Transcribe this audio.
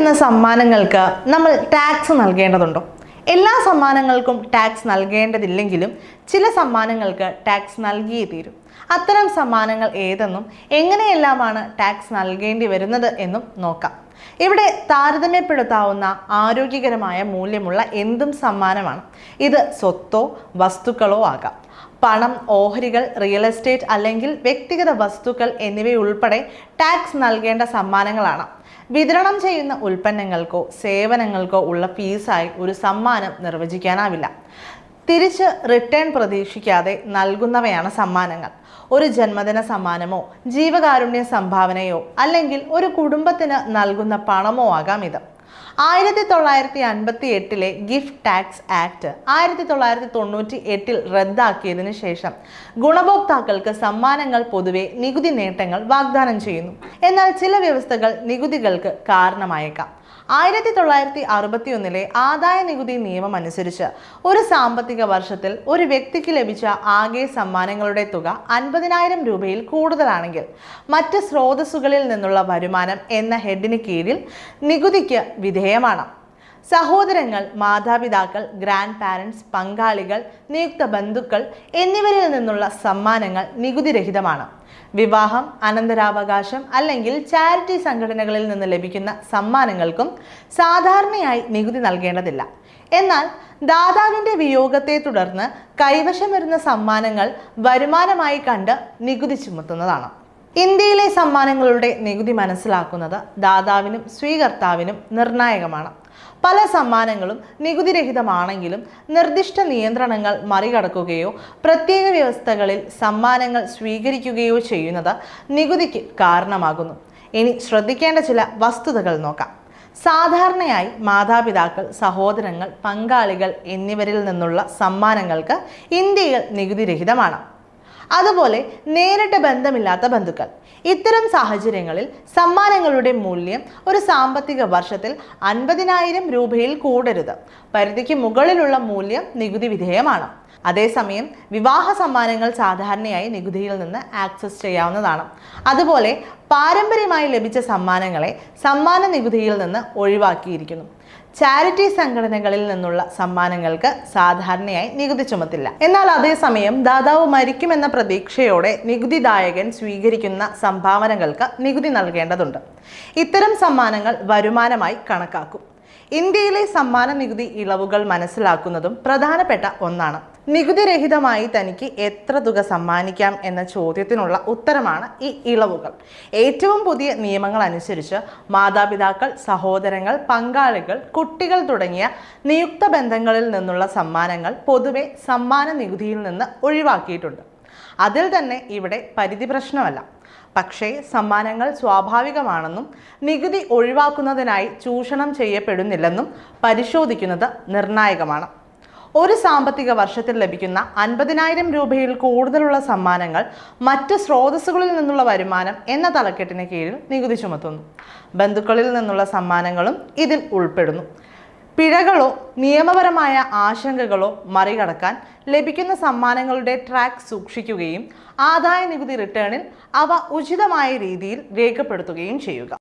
കിട്ടുന്ന സമ്മാനങ്ങൾക്ക് നമ്മൾ ടാക്സ് നൽകേണ്ടതുണ്ടോ? എല്ലാ സമ്മാനങ്ങൾക്കും ടാക്സ് നൽകേണ്ടതില്ലെങ്കിലും ചില സമ്മാനങ്ങൾക്ക് ടാക്സ് നൽകിയേ തീരും. അത്തരം സമ്മാനങ്ങൾ ഏതെന്നും എങ്ങനെയെല്ലാമാണ് ടാക്സ് നൽകേണ്ടി വരുന്നത് എന്നും നോക്കാം. ഇവിടെ താരതമ്യപ്പെടുത്താവുന്ന ആരോഗ്യകരമായ മൂല്യമുള്ള എന്തും സമ്മാനമാണ്. ഇത് സ്വത്തോ വസ്തുക്കളോ ആകാം. പണം ഓഹരികൾ റിയൽ എസ്റ്റേറ്റ് അല്ലെങ്കിൽ വ്യക്തിഗത വസ്തുക്കൾ എന്നിവയുൾപ്പെടെ ടാക്സ് നൽകേണ്ട സമ്മാനങ്ങളാണ്. വിതരണം ചെയ്യുന്ന ഉൽപ്പന്നങ്ങൾക്കോ സേവനങ്ങൾക്കോ ഉള്ള ഫീസായി ഒരു സമ്മാനം നിർവചിക്കാനാവില്ല. തിരിച്ച് റിട്ടേൺ പ്രതീക്ഷിക്കാതെ നൽകുന്നവയാണ് സമ്മാനങ്ങൾ. ഒരു ജന്മദിന സമ്മാനമോ ജീവകാരുണ്യ സംഭാവനയോ അല്ലെങ്കിൽ ഒരു കുടുംബത്തിന് നൽകുന്ന പണമോ ആകാം ഇത്. ആയിരത്തി തൊള്ളായിരത്തി അൻപത്തി എട്ടിലെ ഗിഫ്റ്റ് ടാക്സ് ആക്ട് ആയിരത്തി തൊള്ളായിരത്തി തൊണ്ണൂറ്റി എട്ടിൽ റദ്ദാക്കിയതിനു ശേഷം ഗുണഭോക്താക്കൾക്ക് സമ്മാനങ്ങൾ പൊതുവെ നികുതി നേട്ടങ്ങൾ വാഗ്ദാനം ചെയ്യുന്നു. എന്നാൽ ചില വ്യവസ്ഥകൾ നികുതികൾക്ക് കാരണമായേക്കാം. ആയിരത്തി തൊള്ളായിരത്തി അറുപത്തി ഒന്നിലെ ആദായ നികുതി നിയമം അനുസരിച്ച് ഒരു സാമ്പത്തിക വർഷത്തിൽ ഒരു വ്യക്തിക്ക് ലഭിച്ച ആകെ സമ്മാനങ്ങളുടെ തുക അൻപതിനായിരം രൂപയിൽ കൂടുതലാണെങ്കിൽ മറ്റ് സ്രോതസ്സുകളിൽ നിന്നുള്ള വരുമാനം എന്ന ഹെഡിന് കീഴിൽ നികുതിക്ക് വിധേയമാണ് സഹോദരങ്ങൾ മാതാപിതാക്കൾ ഗ്രാൻഡ് പാരൻസ് പങ്കാളികൾ നിയുക്ത ബന്ധുക്കൾ എന്നിവരിൽ നിന്നുള്ള സമ്മാനങ്ങൾ നികുതിരഹിതമാണ്. വിവാഹം അനന്തരാവകാശം അല്ലെങ്കിൽ ചാരിറ്റി സംഘടനകളിൽ നിന്ന് ലഭിക്കുന്ന സമ്മാനങ്ങൾക്കും സാധാരണയായി നികുതി നൽകേണ്ടതില്ല. എന്നാൽ ദാതാവിന്റെ വിയോഗത്തെ തുടർന്ന് കൈവശം വരുന്ന സമ്മാനങ്ങൾ വരുമാനമായി കണ്ട് നികുതി ചുമത്തുന്നതാണ്. ഇന്ത്യയിലെ സമ്മാനങ്ങളുടെ നികുതി മനസ്സിലാക്കുന്നത് ദാതാവിനും സ്വീകർത്താവിനും നിർണായകമാണ്. പല സമ്മാനങ്ങളും നികുതിരഹിതമാണെങ്കിലും നിർദ്ദിഷ്ട നിയന്ത്രണങ്ങൾ മറികടക്കുകയോ പ്രത്യേക വ്യവസ്ഥകളിൽ സമ്മാനങ്ങൾ സ്വീകരിക്കുകയോ ചെയ്യുന്നത് നികുതിക്ക് കാരണമാകുന്നു. ഇനി ശ്രദ്ധിക്കേണ്ട ചില വസ്തുതകൾ നോക്കാം. സാധാരണയായി മാതാപിതാക്കൾ സഹോദരങ്ങൾ പങ്കാളികൾ എന്നിവരിൽ നിന്നുള്ള സമ്മാനങ്ങൾക്ക് ഇന്ത്യയിൽ നികുതിരഹിതമാണ്. അതുപോലെ നേരിട്ട് ബന്ധമില്ലാത്ത ബന്ധുക്കൾ. ഇത്തരം സാഹചര്യങ്ങളിൽ സമ്മാനങ്ങളുടെ മൂല്യം ഒരു സാമ്പത്തിക വർഷത്തിൽ അൻപതിനായിരം രൂപയിൽ കൂടരുത്. പരിധിക്ക് മുകളിലുള്ള മൂല്യം നികുതി വിധേയമാണ്. അതേസമയം വിവാഹ സമ്മാനങ്ങൾ സാധാരണയായി നികുതിയിൽ നിന്ന് ആക്സസ് ചെയ്യാവുന്നതാണ്. അതുപോലെ പാരമ്പര്യമായി ലഭിച്ച സമ്മാനങ്ങളെ സമ്മാന നികുതിയിൽ നിന്ന് ഒഴിവാക്കിയിരിക്കുന്നു. ചാരിറ്റി സംഘടനകളിൽ നിന്നുള്ള സമ്മാനങ്ങൾക്ക് സാധാരണയായി നികുതി ചുമത്തില്ല. എന്നാൽ അതേസമയം ദാതാവ് മരിക്കുമെന്ന പ്രതീക്ഷയോടെ നികുതിദായകൻ സ്വീകരിക്കുന്ന സംഭാവനകൾക്ക് നികുതി നൽകേണ്ടതുണ്ട്. ഇത്തരം സമ്മാനങ്ങൾ വരുമാനമായി കണക്കാക്കും. ഇന്ത്യയിലെ സമ്മാന നികുതി ഇളവുകൾ മനസ്സിലാക്കുന്നതും പ്രധാനപ്പെട്ട ഒന്നാണ്. നികുതിരഹിതമായി തനിക്ക് എത്ര തുക സമ്മാനിക്കാം എന്ന ചോദ്യത്തിനുള്ള ഉത്തരമാണ് ഈ ഇളവുകൾ. ഏറ്റവും പുതിയ നിയമങ്ങൾ അനുസരിച്ച് മാതാപിതാക്കൾ സഹോദരങ്ങൾ പങ്കാളികൾ കുട്ടികൾ തുടങ്ങിയ നിയുക്ത ബന്ധങ്ങളിൽ നിന്നുള്ള സമ്മാനങ്ങൾ പൊതുവെ സമ്മാന നികുതിയിൽ നിന്ന് ഒഴിവാക്കിയിട്ടുണ്ട്. അതിൽ തന്നെ ഇവിടെ പരിധി പ്രശ്നമല്ല. പക്ഷേ സമ്മാനങ്ങൾ സ്വാഭാവികമാണെന്നും നികുതി ഒഴിവാക്കുന്നതിനായി ചൂഷണം ചെയ്യപ്പെടുന്നില്ലെന്നും പരിശോധിക്കുന്നത് നിർണായകമാണ്. ഒരു സാമ്പത്തിക വർഷത്തിൽ ലഭിക്കുന്ന അൻപതിനായിരം രൂപയിൽ കൂടുതലുള്ള സമ്മാനങ്ങൾ മറ്റ് സ്രോതസ്സുകളിൽ നിന്നുള്ള വരുമാനം എന്ന തലക്കെട്ടിന് കീഴിൽ നികുതി ചുമത്തുന്നു. ബന്ധുക്കളിൽ നിന്നുള്ള സമ്മാനങ്ങളും ഇതിൽ ഉൾപ്പെടുന്നു. പിഴകളോ നിയമപരമായ ആശങ്കകളോ മറികടക്കാൻ ലഭിക്കുന്ന സമ്മാനങ്ങളുടെ ട്രാക്ക് സൂക്ഷിക്കുകയും ആദായ നികുതി റിട്ടേണിൽ അവ ഉചിതമായ രീതിയിൽ രേഖപ്പെടുത്തുകയും ചെയ്യുക.